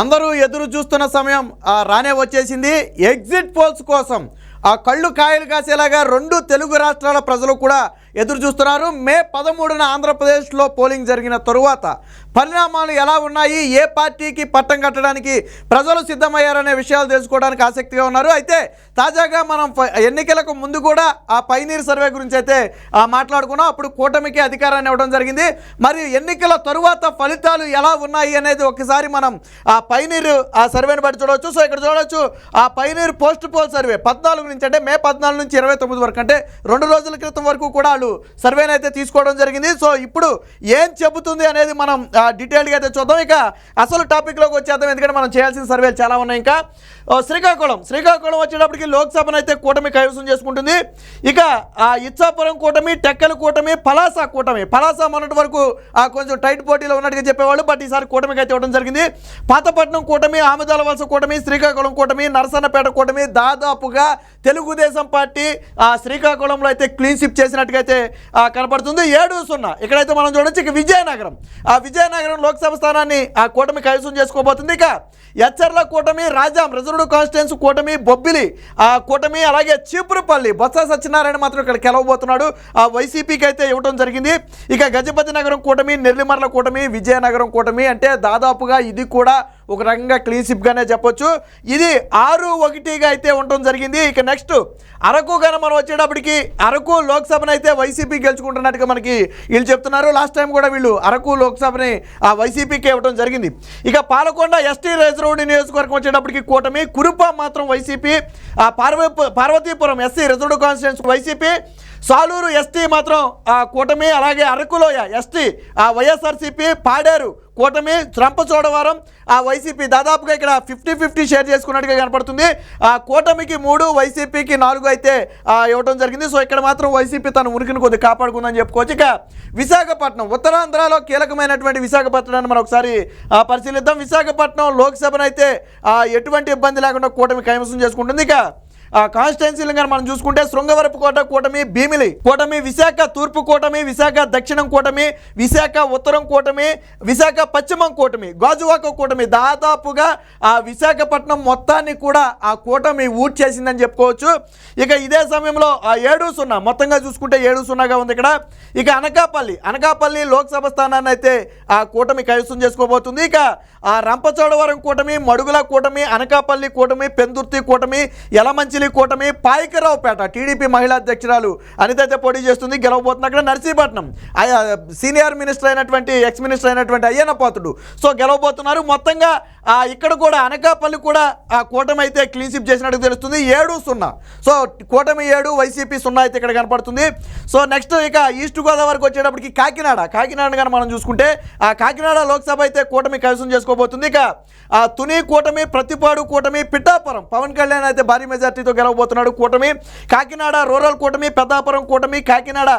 అందరూ ఎదురు చూస్తున్న సమయం రానే వచ్చేసింది. ఎగ్జిట్ పోల్స్ కోసం ఆ కళ్ళు కాయలు కాసేలాగా రెండు తెలుగు రాష్ట్రాల ప్రజలు కూడా ఎదురు చూస్తున్నారు. మే పదమూడున ఆంధ్రప్రదేశ్లో పోలింగ్ జరిగిన తరువాత పరిణామాలు ఎలా ఉన్నాయి? ఏ పార్టీకి పట్టం కట్టడానికి ప్రజలు సిద్ధమయ్యారనే విషయాలు తెలుసుకోవడానికి ఆసక్తిగా ఉన్నారు. అయితే తాజాగా మనం ఎన్నికలకు ముందు కూడా ఆ పైనీర్ సర్వే గురించి అయితే మాట్లాడుకున్నాం. అప్పుడు కూటమికి అధికారాన్ని ఇవ్వడం జరిగింది. మరి ఎన్నికల తరువాత ఫలితాలు ఎలా ఉన్నాయి అనేది ఒకసారి మనం ఆ పైనీర్ ఆ సర్వేని బట్టి చూడవచ్చు. సో ఇక్కడ చూడవచ్చు ఆ పైనీర్ పోస్ట్ పోల్ సర్వే పద్నాలుగు నుంచి అంటే మే పద్నాలుగు నుంచి ఇరవై తొమ్మిది వరకు అంటే రెండు రోజుల క్రితం వరకు కూడా వాళ్ళు సర్వేని అయితే తీసుకోవడం జరిగింది. సో ఇప్పుడు ఏం చెబుతుంది అనేది మనం డీటెయిల్డ్గా డీటెయిల్గా అయితే చూద్దాం. ఇక అసలు టాపిక్లోకి వచ్చేద్దాం. ఎందుకంటే మనం చేయాల్సిన సర్వేలు చాలా ఉన్నాయి. ఇంకా శ్రీకాకుళం. శ్రీకాకుళం వచ్చేటప్పటికి లోక్సభను అయితే కూటమి కైవసం చేసుకుంటుంది. ఇక ఆ ఇచ్చాపురం కూటమి టెక్కల కూటమి పలాస కూటమి. పలాస మొన్నటి వరకు ఆ కొంచెం టైట్ పోటీలో ఉన్నట్టుగా చెప్పేవాళ్ళు బట్ ఈసారి కూటమికి అయితే ఇవ్వడం జరిగింది. పాతపట్నం కూటమి ఆమెదాల వలస కూటమి శ్రీకాకుళం కూటమి నరసన్నపేట కూటమి దాదాపుగా తెలుగుదేశం పార్టీ ఆ శ్రీకాకుళంలో అయితే క్లీన్ షిప్ చేసినట్టుగా అయితే కనపడుతుంది. ఏడు సున్నా. ఇక్కడైతే మనం చూడొచ్చు ఇక విజయనగరం. ఆ విజయనగరం లోక్సభ స్థానాన్ని ఆ కూటమి కైవసం చేసుకోబోతుంది. ఇక ఎచ్చర్ల కూటమి రాజాం రిజర్వ్డ్ కాన్స్టిట్యున్సీ కూటమి బొబ్బిలి ఆ కూటమి అలాగే చీపురుపల్లి బొత్స సత్యనారాయణ మాత్రం ఇక్కడ గెలవబోతున్నాడు ఆ వైసీపీకి అయితే ఇవ్వడం జరిగింది. ఇక గజపతి నగరం కూటమి నెల్లిమర్ల కూటమి విజయనగరం కూటమి అంటే దాదాపుగా ఇది కూడా ఒక రకంగా క్లీన్ స్విప్గానే చెప్పొచ్చు. ఇది ఆరు ఒకటిగా అయితే ఉండటం జరిగింది. ఇక నెక్స్ట్ అరకు కానీ మనం వచ్చేటప్పటికి అరకు లోక్సభను అయితే వైసీపీ గెలుచుకుంటున్నట్టుగా మనకి వీళ్ళు చెప్తున్నారు. లాస్ట్ టైం కూడా వీళ్ళు అరకు లోక్సభని ఆ వైసీపీకి ఇవ్వడం జరిగింది. ఇక పాలకొండ ఎస్టీ రిజర్వ్డ్ నియోజకవర్గం వచ్చేటప్పటికి కూటమి కురుప మాత్రం వైసీపీ ఆ parvo Parvathipuram SC reserved constituency YCP Salur ST మాత్రం ఆ కూటమి అలాగే అరకులోయ ఎస్టీ ఆ వైఎస్ఆర్సీపీ పాడారు. కూటమి త్రంపచోడవరం ఆ వైసీపీ దాదాపుగా ఇక్కడ ఫిఫ్టీ ఫిఫ్టీ షేర్ చేసుకున్నట్టుగా కనపడుతుంది. ఆ కూటమికి మూడు వైసీపీకి నాలుగు అయితే ఇవ్వడం జరిగింది. సో ఇక్కడ మాత్రం వైసీపీ తన ఉనికిని కొద్దిగా కాపాడుకుందని చెప్పుకోవచ్చు. ఇక విశాఖపట్నం ఉత్తరాంధ్రలో కీలకమైనటువంటి విశాఖపట్నాన్ని మనం ఒకసారి ఆ, పరిశీలిద్దాం. విశాఖపట్నం లోక్సభను అయితే ఎటువంటి ఇబ్బంది లేకుండా కూటమి కైవసం చేసుకుంటుంది. ఇక కాన్స్టిట్యున్సీలు కానీ మనం చూసుకుంటే శృంగవరపు కోట కూటమి భీమిలి కూటమి విశాఖ తూర్పు కూటమి విశాఖ దక్షిణం కూటమి విశాఖ ఉత్తరం కూటమి విశాఖ పశ్చిమం కూటమి గాజువాక కూటమి దాదాపుగా ఆ విశాఖపట్నం మొత్తాన్ని కూడా ఆ కూటమి ఊట్ చేసిందని చెప్పుకోవచ్చు. ఇక ఇదే సమయంలో ఆ ఏడు సున్నా మొత్తంగా చూసుకుంటే ఏడు సున్నాగా ఉంది ఇక్కడ. ఇక అనకాపల్లి అనకాపల్లి లోక్సభ స్థానాన్ని అయితే ఆ కూటమి కైవసం చేసుకోబోతుంది. ఇక ఆ రంపచోడవరం కూటమి మడుగుల కూటమి అనకాపల్లి కూటమి పెందుర్తి కూటమి యలమంచిలి కూటమి పాయకరావుపేట టీడీపీ మహిళా అధ్యక్షురాలు అనిత అయితే పోటీ చేస్తుంది గెలవబోతుంది అక్కడ నర్సీపట్నం. సీనియర్ మినిస్టర్ అయినటువంటి ఎక్స్ మినిస్టర్ అయినటువంటి అయ్యన్న పాత్రుడు సో గెలవబోతున్నారు. మొత్తంగా ఇక్కడ కూడా అనకాపల్లి కూడా ఆ కూటమి అయితే క్లీన్షిప్ చేసినట్టు తెలుస్తుంది. ఏడు సున్నా. సో కూటమి ఏడు వైసీపీ సున్నా అయితే ఇక్కడ కనపడుతుంది. సో నెక్స్ట్ ఇక ఈస్ట్ గోదావరికి వచ్చేటప్పటికి కాకినాడ. కాకినాడ కానీ మనం చూసుకుంటే ఆ కాకినాడ లోక్సభ అయితే కూటమి కైవసం చేసుకోబోతుంది. ఇక ఆ తుని కూటమి ప్రతిపాడు కూటమి పిఠాపురం. పవన్ కళ్యాణ్ అయితే భారీ మెజార్టీతో గెలవబోతున్నాడు కూటమి. కాకినాడ రూరల్ కూటమి పెద్దాపురం కూటమి కాకినాడ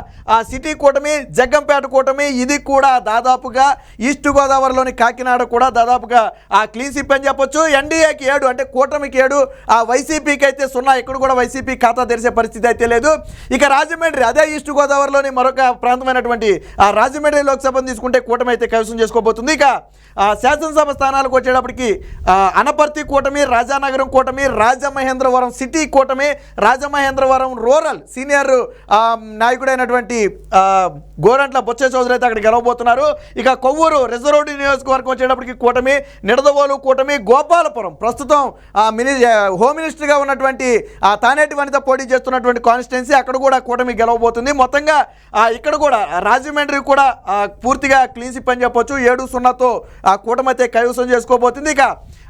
సిటీ కూటమి జగ్గంపేట కూటమి ఇది కూడా దాదాపుగా ఈస్ట్ గోదావరిలోని కాకినాడ కూడా దాదాపుగా ఆ క్లీన్ అని చెప్పొచ్చు. ఎన్డీఏకి ఏడు అంటే కూటమికి ఏడు ఆ వైసీపీకి అయితే సున్నా ఇక్కడ కూడా వైసీపీ ఖాతా తెరిచే పరిస్థితి అయితే లేదు. ఇక రాజమండ్రి అదే ఈస్ట్ గోదావరిలోని మరొక ప్రాంతమైనటువంటి ఆ రాజమండ్రి లోక్సభను తీసుకుంటే కూటమి అయితే కైవసం చేసుకోబోతుంది. ఇక శాసనసభ స్థానాలకు వచ్చేటప్పటికి అనపర్తి కూటమి రాజానగరం కూటమి రాజమహేంద్రవరం సిటీ కూటమి రాజమహేంద్రవరం రూరల్ సీనియర్ ఆ, నాయకుడైనటువంటి ఆ, గోరంట్ల బొచ్చ చౌదరి అయితే అక్కడ గెలవబోతున్నారు. ఇక కొవ్వూరు రిజర్వ్డ్ నియోజకవర్గం వచ్చేటప్పటికి కూటమి నిడదవోలు కూటమి గోపాలపురం. ప్రస్తుతం ఆ, మిని హోమ్ మినిస్టర్గా ఉన్నటువంటి ఆ తానేటి వనిత పోటీ చేస్తున్నటువంటి కాన్స్టిట్యున్సీ అక్కడ కూడా కూటమి గెలవబోతుంది. మొత్తంగా ఆ, ఇక్కడ కూడా రాజమండ్రి కూడా పూర్తిగా క్లీన్ స్విప్ అని చెప్పొచ్చు. ఏడు సున్నాతో ఆ కూటమి అయితే కైవసం చేసుకోబోతుంది. ఇక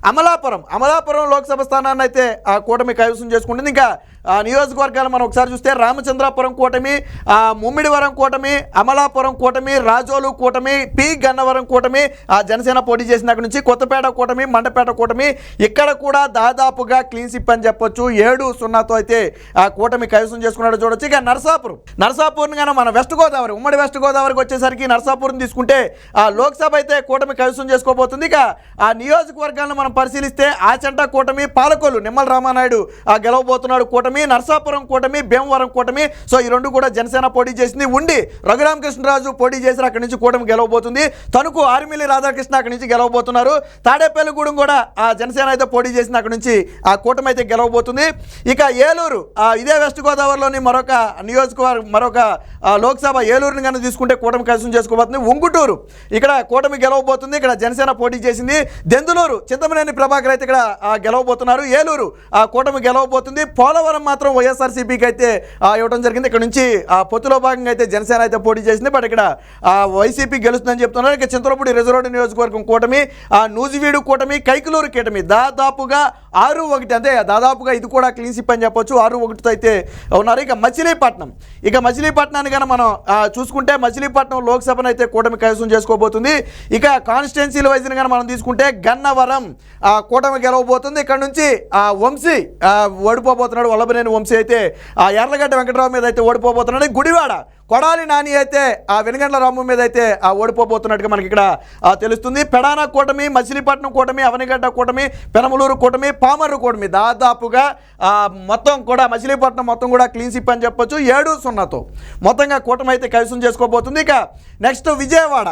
అమలాపురం అమలాపురం లోక్సభ స్థానాన్ని అయితే ఆ కూటమి కైవసం చేసుకుంటుంది. ఇంకా ఆ నియోజకవర్గాలు మనం ఒకసారి చూస్తే రామచంద్రాపురం కూటమి ఆ ముమ్మిడివరం కూటమి అమలాపురం కూటమి రాజోలు కూటమి పి గన్నవరం కూటమి ఆ జనసేన పోటీ చేసిన అక్కడి నుంచి కొత్తపేట కూటమి మండపేట కూటమి ఇక్కడ కూడా దాదాపుగా క్లీన్ స్విప్ అని చెప్పొచ్చు. ఏడు సున్నాతో అయితే ఆ కూటమి కైవసం చేసుకున్నాడు చూడొచ్చు. ఇక నరసాపురం నర్సాపూర్ని కానీ మన వెస్ట్ గోదావరి ఉమ్మడి వెస్ట్ గోదావరికి వచ్చేసరికి నర్సాపూర్ని తీసుకుంటే ఆ లోక్సభ అయితే కూటమి కైవసం చేసుకోబోతుంది. ఇక ఆ నియోజకవర్గాలను మనం పరిశీలిస్తే ఆచంట కూటమి పాలకొల్లు నిమ్మల రామానాయుడు ఆ గెలవబోతున్నాడు కూటమి నరసాపురం కూటమి భీమవరం కూటమి. సో ఈ రెండు కూడా జనసేన పోటీ చేసింది. ఉండి రఘు రఘురామకృష్ణరాజు పోటీ చేశారు. అక్కడి నుంచి కూటమి గెలవబోతుంది. తణుకు ఆర్మిలి రాధాకృష్ణ అక్కడి నుంచి గెలవబోతున్నారు. తాడేపల్లిగూడెం కూడా ఆ జనసేన అయితే పోటీ చేసిన అక్కడి నుంచి ఆ కూటమి అయితే గెలవబోతుంది. ఇక ఏలూరు ఆ, ఇదే వెస్ట్ గోదావరిలోని మరొక నియోజకవర్గం మరొక లోక్సభ ఏలూరుని కనుక తీసుకుంటే కూటమి కలిసి చేసుకోబోతుంది. ఉంగుటూరు ఇక్కడ కూటమి గెలవబోతుంది. ఇక్కడ జనసేన పోటీ చేసింది. దెందులూరు చింతమనేని ప్రభాకర్ అయితే ఇక్కడ గెలవబోతున్నారు. ఏలూరు ఆ కూటమి గెలవబోతుంది. పోలవరం మాత్రం వైఎస్ఆర్సీపీకి అయితే ఆ, ఇవ్వడం జరిగింది. ఇక్కడ నుంచి ఆ పొత్తులో భాగంగా అయితే జనసేన అయితే పోటీ చేసింది. బట్ ఇక్కడ వైసీపీ గెలుస్తుందని చెప్తున్నారు. ఇక చింతలపూడి రిజర్వ్ నియోజకవర్గం కూటమి ఆ నూజివీడు కూటమి కైకలూరు కూటమి. దాదాపుగా ఆరు ఒకటి అంటే దాదాపుగా ఇది కూడా క్లీన్ సిప్ అని చెప్పొచ్చు. ఆరు ఒకటితో అయితే ఉన్నారు. ఇక మచిలీపట్నం. ఇక మచిలీపట్నాన్ని కనుక మనం చూసుకుంటే మచిలీపట్నం లోక్సభను అయితే కూటమి కైవసం చేసుకోబోతుంది. ఇక కాన్స్టిట్యున్సీల వైజ్ని కనుక మనం తీసుకుంటే గన్నవరం ఆ, కూటమి గెలవబోతుంది. ఇక్కడ నుంచి ఆ, వంశీ ఓడిపోబోతున్నాడు. వల్లభనేని వంశీ అయితే ఆ ఎర్లగడ్డ వెంకటరావు మీద అయితే ఓడిపోబోతున్నాడు. గుడివాడ కొడాలి నాని అయితే ఆ వెనుగండ్ల రాము మీద అయితే ఆ ఓడిపోబోతున్నట్టుగా మనకి ఇక్కడ తెలుస్తుంది. పెడానా కూటమి మచిలీపట్నం కూటమి అవనిగడ్డ కూటమి పెనమలూరు కూటమి పామర్రు కూటమి. దాదాపుగా మొత్తం కూడా మచిలీపట్నం మొత్తం కూడా క్లీన్ సిప్ అని చెప్పొచ్చు. ఏడు సున్నాతో మొత్తంగా కూటమి అయితే కైవసం చేసుకోబోతుంది. ఇక నెక్స్ట్ విజయవాడ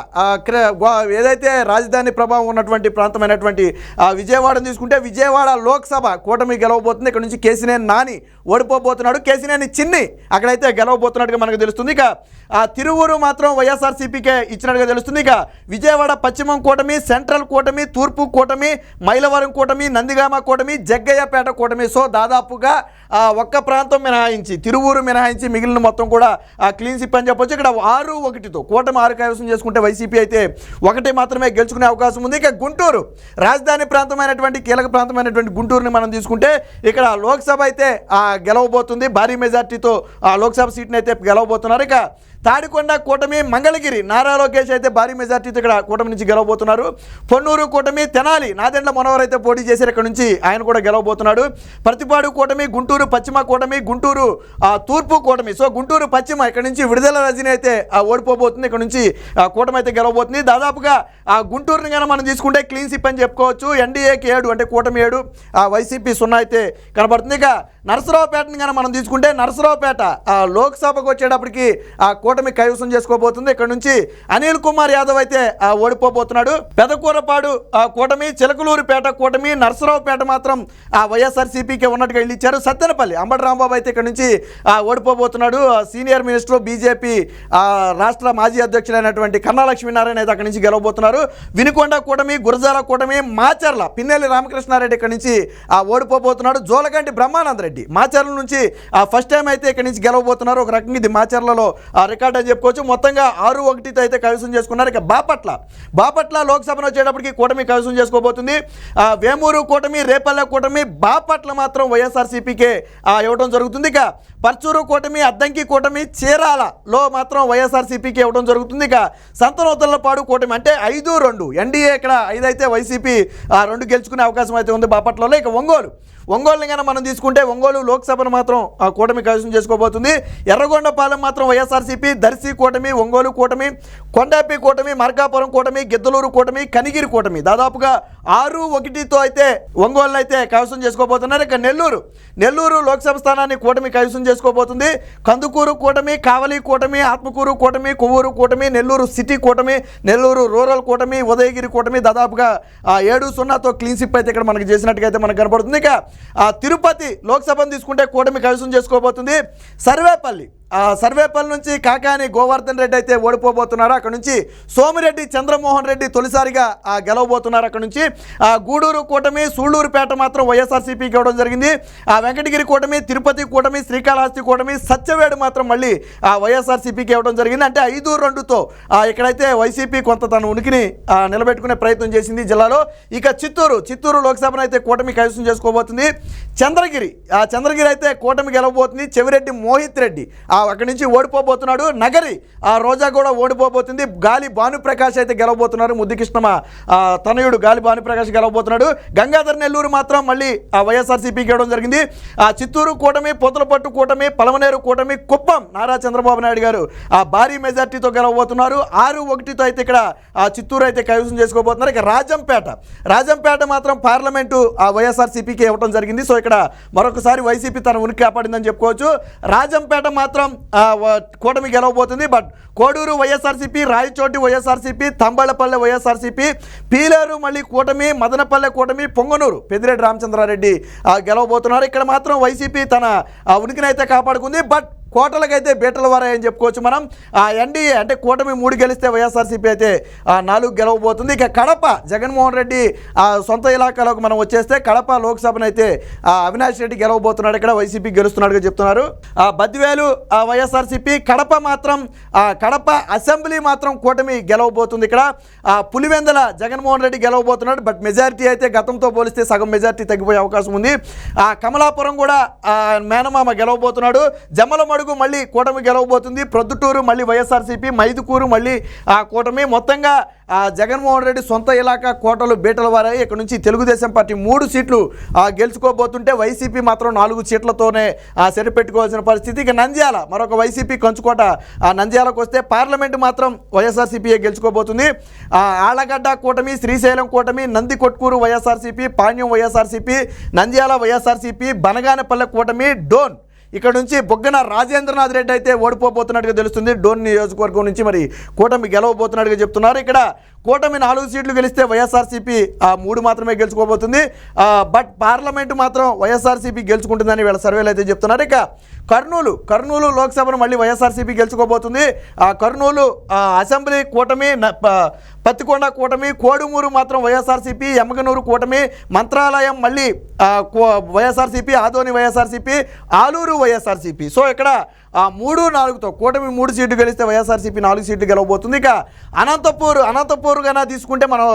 ఏదైతే రాజధాని ప్రభావం ఉన్నటువంటి ప్రాంతమైనటువంటి ఆ విజయవాడను తీసుకుంటే విజయవాడ లోక్సభ కూటమి గెలవబోతుంది. ఇక్కడ నుంచి కేసినేని నాని ఓడిపోబోతున్నాడు. కేసినేని చిన్ని అక్కడైతే గెలవబోతున్నట్టుగా మనకు తెలుస్తుంది. ఇక ఆ తిరువురు మాత్రం వైఎస్ఆర్సీపీకే ఇచ్చినట్టుగా తెలుస్తుంది. ఇక విజయవాడ పశ్చిమం కూటమి సెంట్రల్ కూటమి తూర్పు కూటమి మైలవరం కూటమి నందిగామ కూటమి జగ్గయ్యపేట కూటమి. సో దాదాపుగా ఆ ఒక్క ప్రాంతం మినహాయించి తిరువూరు మినహాయించి మిగిలిన మొత్తం కూడా ఆ క్లీన్ సిప్ అని చెప్పొచ్చు. ఇక్కడ ఆరు ఒకటితో కూటమి ఆరు కైవసం చేసుకుంటే వైసీపీ అయితే ఒకటి మాత్రమే గెలుచుకునే అవకాశం ఉంది. ఇక గుంటూరు రాజధాని ప్రాంతమైనటువంటి కీలక ప్రాంతమైనటువంటి గుంటూరుని మనం తీసుకుంటే ఇక్కడ లోక్సభ అయితే గెలవబోతుంది. భారీ మెజార్టీతో ఆ లోక్సభ సీట్ని అయితే గెలవబోతున్నారు. ఇక తాడికొండ కూటమి మంగళగిరి నారా లోకేష్ అయితే భారీ మెజార్టీతో ఇక్కడ కూటమి నుంచి గెలవబోతున్నారు. పొన్నూరు కూటమి తెనాలి నాదెండ్ల మనోహర్ అయితే పోటీ చేశారు ఇక్కడ నుంచి ఆయన కూడా గెలవబోతున్నాడు. ప్రతిపాడు కూటమి గుంటూరు పశ్చిమ కూటమి గుంటూరు ఆ, తూర్పు కూటమి. సో గుంటూరు పశ్చిమ ఇక్కడ నుంచి విడుదల రజని అయితే ఆ, ఓడిపోబోతుంది. ఇక్కడ నుంచి ఆ, కూటమి అయితే గెలవబోతుంది. దాదాపుగా ఆ గుంటూరుని కనుక మనం తీసుకుంటే క్లీన్ సిప్ అని చెప్పుకోవచ్చు. ఎన్డీఏకి ఏడు అంటే కూటమి ఏడు ఆ వైసీపీ సున్నా అయితే కనబడుతుంది. ఇక నరసరావుపేటని కనుక మనం తీసుకుంటే నరసరావుపేట ఆ, లోక్సభకు వచ్చేటప్పటికి ఆ కూటమి కైవసం చేసుకోబోతుంది. ఇక్కడ నుంచి అనిల్ కుమార్ యాదవ్ అయితే ఓడిపోబోతున్నాడు. పెదకూరపాడు ఆ, కూటమి చిలకలూరుపేట కూటమి నరసరావుపేట మాత్రం ఆ వైఎస్ఆర్సీపీకి ఉన్నట్టుగా వెళ్ళిచ్చారు. సత్తెనపల్లి అంబటి రాంబాబు అయితే ఇక్కడ నుంచి ఓడిపోబోతున్నాడు. ఆ, సీనియర్ మినిస్టర్ బీజేపీ ఆ, రాష్ట్ర మాజీ అధ్యక్షులైనటువంటి కన్నా లక్ష్మీనారాయణ అయితే అక్కడి నుంచి గెలవబోతున్నారు. వినుకొండ కూటమి గురజాల కూటమి మాచర్ల పిన్నెల్లి రామకృష్ణారెడ్డి ఇక్కడ నుంచి ఆ, ఓడిపోబోతున్నాడు. జోలగంటి బ్రహ్మానంద రెడ్డి మాచర్ల నుంచి ఆ, ఫస్ట్ టైం అయితే ఇక్కడ నుంచి గెలవబోతున్నారు. ఒక రకంగా ఇది మాచర్లలో రికార్డ్ అని చెప్పుకోవచ్చు. మొత్తంగా ఆరు ఒకటితో అయితే కైవసం చేసుకున్నారు. ఇక బాపట్ల. బాపట్ల లోక్సభను వచ్చేటప్పటికి కూటమి కైవసం చేసుకోబోతుంది. వేమూరు కూటమి రేపల్ల కూటమి బాపట్ల మాత్రం వైఎస్ఆర్సీపీకే ఇవ్వడం జరుగుతుంది. ఇక పర్చూరు కూటమి అద్దంకి కూటమి చీరాలలో మాత్రం వైఎస్ఆర్సీపీకి ఇవ్వడం జరుగుతుంది. ఇక సంతనోతలపాడు కూటమి అంటే ఐదు రెండు. ఎన్డీఏ ఇక్కడ ఐదైతే వైసీపీ ఆ, రెండు గెలుచుకునే అవకాశం అయితే ఉంది బాపట్లలో. ఇక ఒంగోలు. ఒంగోలుని కనుక మనం తీసుకుంటే ఒంగోలు లోక్సభను మాత్రం ఆ కూటమి కైవసం చేసుకోబోతుంది. ఎర్రగొండపాలెం మాత్రం వైఎస్ఆర్సీపీ దర్శి కూటమి ఒంగోలు కూటమి కొండాపి కూటమి మార్కాపురం కూటమి గిద్దలూరు కూటమి కనిగిరి కూటమి. దాదాపుగా ఆరు ఒకటితో అయితే ఒంగోలు అయితే కైవసం చేసుకోబోతున్నారు. ఇక నెల్లూరు నెల్లూరు లోక్సభ స్థానాన్ని కూటమి కైవసం చేసుకోబోతుంది. కందుకూరు కూటమి కావలి కూటమి ఆత్మకూరు కూటమి కొవ్వూరు కూటమి నెల్లూరు సిటీ కూటమి నెల్లూరు రూరల్ కూటమి ఉదయగిరి కూటమి దాదాపుగా ఆ, ఏడు సున్నాతో క్లీన్షిప్ అయితే ఇక్కడ మనకి చేసినట్టుగా అయితే మనకు కనబడుతుంది ఇక ఆ, తిరుపతి లోక్సభను తీసుకుంటే కూటమి కైవసం చేసుకోబోతుంది. సర్వేపల్లి సర్వేపల్లి నుంచి కాకాని గోవర్ధన్ రెడ్డి అయితే ఓడిపోబోతున్నారు. అక్కడ నుంచి సోమిరెడ్డి చంద్రమోహన్ రెడ్డి తొలిసారిగా గెలవబోతున్నారు అక్కడ నుంచి. గూడూరు కూటమి సూళ్ళూరుపేట మాత్రం వైఎస్ఆర్సీపీకి ఇవ్వడం జరిగింది. ఆ వెంకటగిరి కూటమి తిరుపతి కూటమి శ్రీకాళహస్తి కూటమి సత్యవేడు మాత్రం మళ్ళీ ఆ వైఎస్ఆర్సీపీకి ఇవ్వడం జరిగింది. అంటే ఐదు రెండుతో ఇక్కడైతే వైసీపీ కొంత తన ఉనికిని నిలబెట్టుకునే ప్రయత్నం చేసింది జిల్లాలో. ఇక చిత్తూరు చిత్తూరు లోక్సభను అయితే కూటమి కైవసం చేసుకోబోతుంది. చంద్రగిరి ఆ చంద్రగిరి అయితే కూటమి గెలవబోతుంది. చెవిరెడ్డి మోహిత్ రెడ్డి ఆ అక్కడి నుంచి ఓడిపోబోతున్నాడు. నగరి ఆ రోజా కూడా ఓడిపోబోతుంది. గాలి భానుప్రకాష్ అయితే గెలవబోతున్నారు. ముద్దుకృష్ణమ తనయుడు గాలి భానుప్రకాష్ గెలవబోతున్నాడు. గంగాధర్ నెల్లూరు మాత్రం మళ్ళీ ఆ వైఎస్ఆర్సీపీకి ఇవ్వడం జరిగింది. ఆ చిత్తూరు కూటమి పొతలపట్టు కూటమి పలమనేరు కూటమి కుప్పం నారా చంద్రబాబు నాయుడు గారు ఆ భారీ మెజార్టీతో గెలవబోతున్నారు. ఆరు ఒకటితో అయితే ఇక్కడ ఆ చిత్తూరు అయితే కైవసం చేసుకోబోతున్నారు. ఇక రాజంపేట రాజంపేట మాత్రం పార్లమెంటు ఆ వైఎస్ఆర్సీపీకి ఇవ్వడం జరిగింది. సో ఇక్కడ మరొకసారి వైసీపీ తన ఉనికి కాపాడిందని చెప్పుకోవచ్చు. రాజంపేట మాత్రం కూటమి గెలవబోతుంది బట్ కోడూరు వైఎస్ఆర్సీపీ రాయచోటి వైఎస్ఆర్సీపీ తంబళ్ళపల్లె వైఎస్ఆర్సీపీ పీలేరు మళ్ళీ కూటమి మదనపల్లె కూటమి పొంగనూరు పెద్దిరెడ్డి రామచంద్రారెడ్డి ఆ, గెలవబోతున్నారు. ఇక్కడ మాత్రం వైసీపీ తన ఆ, ఉనికిని అయితే కాపాడుకుంది. బట్ కోటలకైతే బీటల వారే అని చెప్పుకోవచ్చు మనం. ఆ ఎన్డీఏ అంటే కూటమి మూడు గెలిస్తే వైఎస్ఆర్సీపీ అయితే నాలుగు గెలవబోతుంది. ఇక కడప జగన్మోహన్ రెడ్డి ఆ సొంత ఇలాకాలోకి మనం వచ్చేస్తే కడప లోక్సభను అయితే అవినాష్ రెడ్డి గెలవబోతున్నాడు ఇక్కడ వైసీపీ గెలుస్తున్నాడుగా చెప్తున్నారు. ఆ బద్దివేలు ఆ వైఎస్ఆర్సీపీ కడప మాత్రం కడప అసెంబ్లీ మాత్రం కూటమి గెలవబోతుంది ఇక్కడ. పులివెందల జగన్మోహన్ రెడ్డి గెలవబోతున్నాడు బట్ మెజారిటీ అయితే గతంతో పోలిస్తే సగం మెజారిటీ తగ్గిపోయే అవకాశం ఉంది. ఆ కమలాపురం కూడా మేనమామ గెలవబోతున్నాడు. జమ్మలమడుగు మళ్ళీ కూటమి గెలవబోతుంది. ప్రొద్దుటూరు మళ్ళీ వైఎస్ఆర్సీపీ మైదుకూరు మళ్ళీ ఆ కూటమి. మొత్తంగా ఆ జగన్మోహన్ రెడ్డి సొంత ఇలాకా కోటలు బీటల వారాయి. ఇక్కడ నుంచి తెలుగుదేశం పార్టీ మూడు సీట్లు గెలుచుకోబోతుంటే వైసీపీ మాత్రం నాలుగు సీట్లతోనే సరిపెట్టుకోవాల్సిన పరిస్థితి. ఇక నంద్యాల మరొక వైసీపీ కంచుకోట ఆ నంద్యాలకు వస్తే పార్లమెంట్ మాత్రం వైఎస్ఆర్సీపీఏ గెలుచుకోబోతుంది. ఆళ్ళగడ్డ ఆళ్ళగడ్డ కూటమి శ్రీశైలం కూటమి నంది కొట్కూరు వైఎస్ఆర్సీపీ పాణ్యం వైఎస్ఆర్సీపీ నంద్యాల వైఎస్ఆర్సీపీ బనగానపల్లె కూటమి డోన్. ఇక్కడ నుంచి బొగ్గన రాజేంద్రనాథ్ రెడ్డి అయితే ఓడిపోబోతున్నట్టుగా తెలుస్తుంది. డోన్ నియోజకవర్గం నుంచి మరి కూటమి గెలవబోతున్నట్టుగా చెప్తున్నారు. ఇక్కడ కూటమి నాలుగు సీట్లు గెలిస్తే వైఎస్ఆర్సీపీ ఆ మూడు మాత్రమే గెలుచుకోబోతుంది. బట్ పార్లమెంటు మాత్రం వైఎస్ఆర్సీపీ గెలుచుకుంటుందని వీళ్ళ సర్వేలు అయితే చెప్తున్నారు. ఇక కర్నూలు కర్నూలు లోక్సభను మళ్ళీ వైఎస్ఆర్సీపీ గెలుచుకోబోతుంది. కర్నూలు అసెంబ్లీ కూటమి న- పత్తికొండ కూటమి కోడుమూరు మాత్రం వైఎస్ఆర్సీపీ ఎమ్మగనూరు కూటమి మంత్రాలయం మళ్ళీ కో- వైఎస్ఆర్సీపీ ఆదోని వైఎస్ఆర్సీపీ ఆలూరు వైఎస్ఆర్సీపీ. సో ఇక్కడ ఆ మూడు నాలుగుతో కూటమి మూడు సీట్లు గెలిస్తే వైఎస్ఆర్సీపీ నాలుగు సీట్లు గెలవబోతుంది. ఇక అనంతపూర్ అనంతపూర్ కన్నా తీసుకుంటే మనం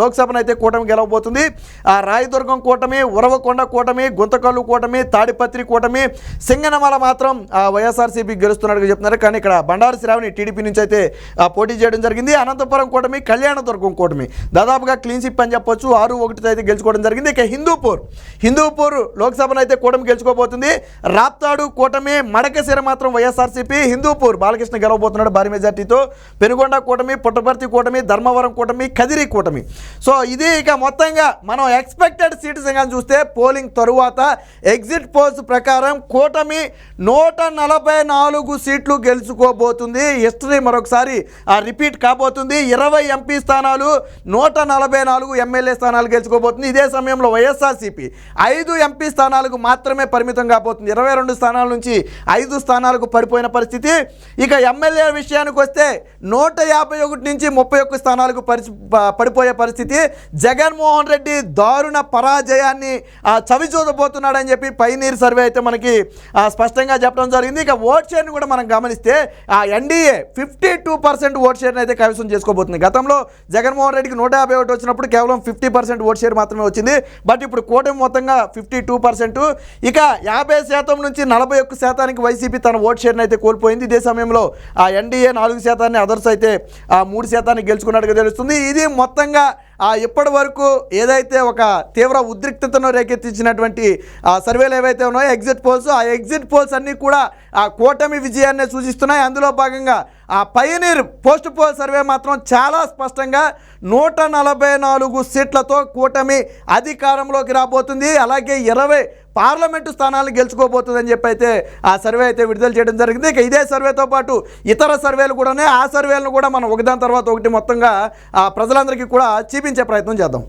లోక్సభను అయితే కూటమి గెలవబోతుంది. ఆ రాయదుర్గం కూటమి ఉరవకొండ కూటమి గుంతకల్లు కూటమి తాడిపత్రి కూటమి సింగనమల మాత్రం ఆ వైఎస్ఆర్సీపీ గెలుస్తున్నట్టుగా చెప్తున్నారు. కానీ ఇక్కడ బండారు శ్రావణి టీడీపీ నుంచి అయితే పోటీ చేయడం జరిగింది. అనంతపురం కూటమి కళ్యాణదుర్గం కూటమి. దాదాపుగా క్లీన్ అని చెప్పొచ్చు. ఆరు ఒకటితో అయితే గెలుచుకోవడం జరిగింది. ఇక హిందూపూర్ హిందూపూర్ లోక్సభను అయితే కూటమి గెలుచుకోబోతుంది. రాప్తాడు కూటమి మడకశిర మాత్రం వైఎస్ఆర్సీపీ హిందూపూర్ బాలకృష్ణ గెలవబోతున్నాడు భారీ మెజార్టీతో. పెనుగొండ కూటమి పుట్టపర్తి కూటమి ధర్మవరం కూటమి కదిరి కూటమి. సో ఇది ఇక మొత్తంగా మనం ఎక్స్పెక్టెడ్ సీట్స్ కానీ చూస్తే పోలింగ్ తరువాత ఎగ్జిట్ పోల్స్ ప్రకారం కూటమి నూట నలభై నాలుగు సీట్లు గెలుచుకోబోతుంది. హిస్టరీ మరొకసారి ఆ రిపీట్ కాబోతుంది. ఇరవై ఎంపీ స్థానాలు నూట నలభై నాలుగు ఎమ్మెల్యే స్థానాలు గెలుచుకోబోతుంది. ఇదే సమయంలో వైఎస్ఆర్సీపీ ఐదు ఎంపీ స్థానాలకు మాత్రమే పరిమితం కాబోతుంది. ఇరవై రెండు స్థానాల నుంచి ఐదు స్థానాలు స్థానాలకు పడిపోయిన పరిస్థితి. ఇక ఎమ్మెల్యే విషయానికి వస్తే నూట యాభై ఒకటి నుంచి ముప్పై ఒక్క స్థానాలకు పరిచి పడిపోయే పరిస్థితి. జగన్మోహన్ రెడ్డి దారుణ పరాజయాన్ని చవిచూదబోతున్నాడని చవి చూడబోతున్నాడని చెప్పి పైనీర్ సర్వే అయితే మనకి స్పష్టంగా చెప్పడం జరిగింది. ఇక ఓట్ షేర్ని కూడా మనం గమనిస్తే ఆ NDA fifty two percent vote షేర్ని అయితే కైవసం చేసుకోబోతుంది. గతంలో జగన్మోహన్ రెడ్డికి నూట యాభై ఒకటి వచ్చినప్పుడు కేవలం ఫిఫ్టీ పర్సెంట్ ఓట్ షేర్ మాత్రమే వచ్చింది. బట్ ఇప్పుడు కూటమి మొత్తంగా ఫిఫ్టీ టూ పర్సెంట్. ఇక యాభై శాతం నుంచి నలభై ఒక్క శాతానికి వైసీపీ తన ఓట్ షేర్ని అయితే కోల్పోయింది. ఇదే సమయంలో ఆ ఎన్డీఏ నాలుగు శాతాన్ని అదర్స్ అయితే ఆ మూడు శాతాన్ని గెలుచుకున్నట్టుగా తెలుస్తుంది. ఇది మొత్తంగా ఆ ఇప్పటి వరకు ఏదైతే ఒక తీవ్ర ఉద్రిక్తతను రేకెత్తించినటువంటి ఆ సర్వేలు ఏవైతే ఉన్నాయో ఎగ్జిట్ పోల్స్ ఆ ఎగ్జిట్ పోల్స్ అన్నీ కూడా ఆ కూటమి విజయాన్ని సూచిస్తున్నాయి. అందులో భాగంగా ఆ పయనీర్ పోస్ట్ పోల్ సర్వే మాత్రం చాలా స్పష్టంగా నూట నలభై నాలుగు సీట్లతో కూటమి అధికారంలోకి రాబోతుంది. అలాగే ఇరవై పార్లమెంటు స్థానాలు గెలుచుకోబోతుందని చెప్పి అయితే ఆ సర్వే అయితే విడుదల చేయడం జరిగింది. ఇక ఇదే సర్వేతో పాటు ఇతర సర్వేలు కూడానే ఆ సర్వేలను కూడా మనం ఒకదాని తర్వాత ఒకటి మొత్తంగా ఆ ప్రజలందరికీ కూడా చూపించే ప్రయత్నం చేద్దాం.